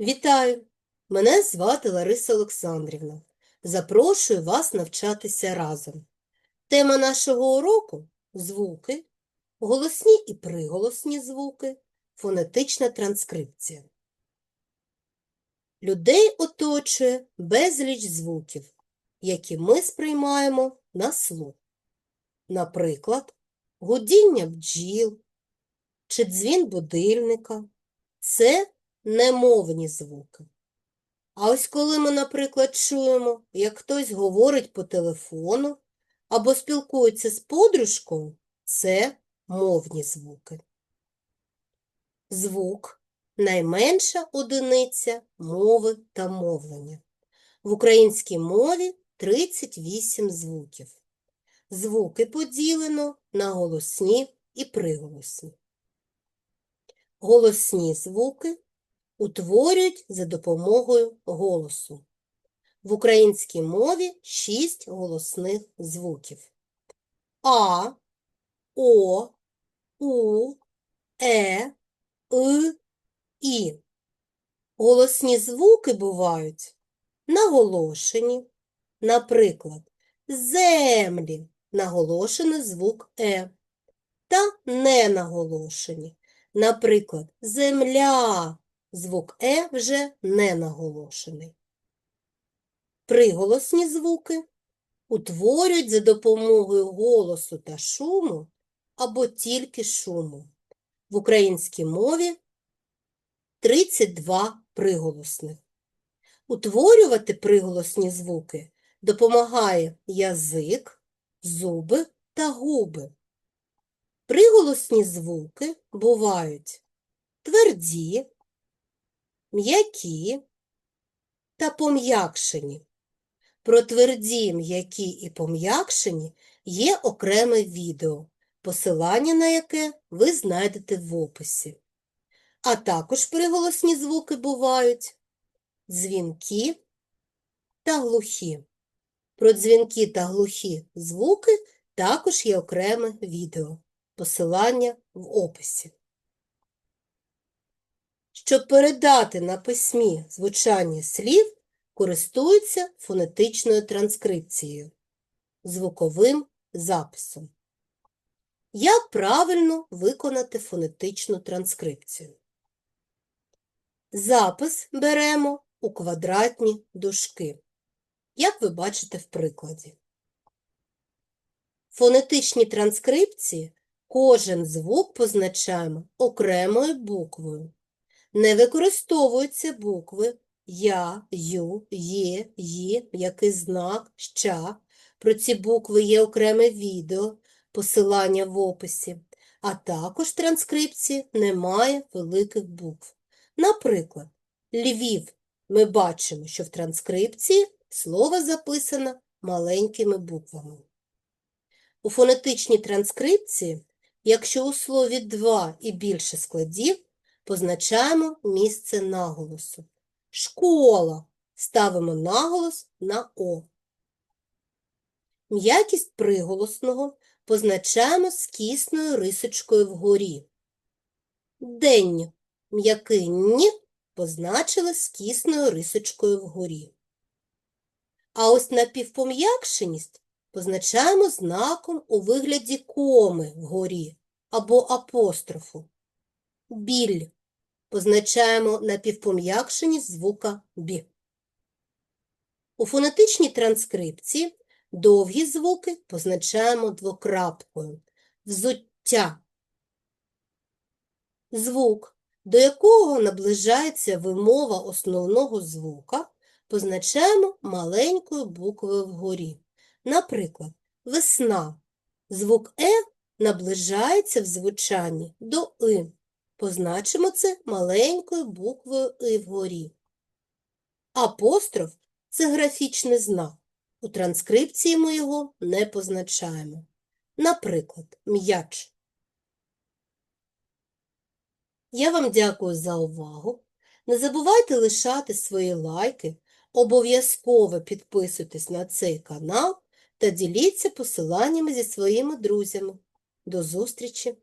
Вітаю! Мене звати Лариса Олександрівна. Запрошую вас навчатися разом. Тема нашого уроку звуки, голосні і приголосні звуки, фонетична транскрипція. Людей оточує безліч звуків, які ми сприймаємо на слух. Наприклад, гудіння бджіл чи дзвін будильника – це немовні звуки. А ось коли ми, наприклад, чуємо, як хтось говорить по телефону або спілкується з подружкою, це мовні звуки. Звук найменша одиниця мови та мовлення. В українській мові 38 звуків. Звуки поділено на голосні і приголосні. Голосні звуки утворюють за допомогою голосу. В українській мові шість голосних звуків. А, О, У, Е, И, І. Голосні звуки бувають наголошені, наприклад, землі наголошений звук Е, та ненаголошені, наприклад, земля звук Е вже не наголошений. Приголосні звуки утворюють за допомогою голосу та шуму або тільки шуму. В українській мові 32 приголосних. Утворювати приголосні звуки допомагає язик, зуби та губи. Приголосні звуки бувають тверді, м'які та пом'якшені. Про тверді, м'які і пом'якшені є окреме відео, посилання на яке ви знайдете в описі. А також приголосні звуки бувають дзвінкі та глухі. Про дзвінкі та глухі звуки також є окреме відео, посилання в описі. Щоб передати на письмі звучання слів, користуються фонетичною транскрипцією, звуковим записом. Як правильно виконати фонетичну транскрипцію? Запис беремо у квадратні дужки, як ви бачите в прикладі. В фонетичній транскрипції кожен звук позначаємо окремою буквою. Не використовуються букви Я, Ю, Є, Ї, який знак, ща. Про ці букви є окреме відео, посилання в описі, а також в транскрипції немає великих букв. Наприклад, Львів ми бачимо, що в транскрипції слово записано маленькими буквами. У фонетичній транскрипції, якщо у слові два і більше складів, позначаємо місце наголосу. Школа ставимо наголос на О. М'якість приголосного позначаємо скісною рисочкою вгорі. День м'який «ні» позначили скісною рисочкою вгорі. А ось напівпом'якшеність позначаємо знаком у вигляді коми вгорі або апострофу. Біль позначаємо напівпом'якшеність звука бі. У фонетичній транскрипції довгі звуки позначаємо двокрапкою. Взуття. Звук, до якого наближається вимова основного звука, позначаємо маленькою буквою вгорі. Наприклад, весна. Звук Е наближається в звучанні до И. Позначимо це маленькою буквою И вгорі. Апостроф – це графічний знак. У транскрипції ми його не позначаємо. Наприклад, м'яч. Я вам дякую за увагу. Не забувайте лишати свої лайки, обов'язково підписуйтесь на цей канал та діліться посиланнями зі своїми друзями. До зустрічі!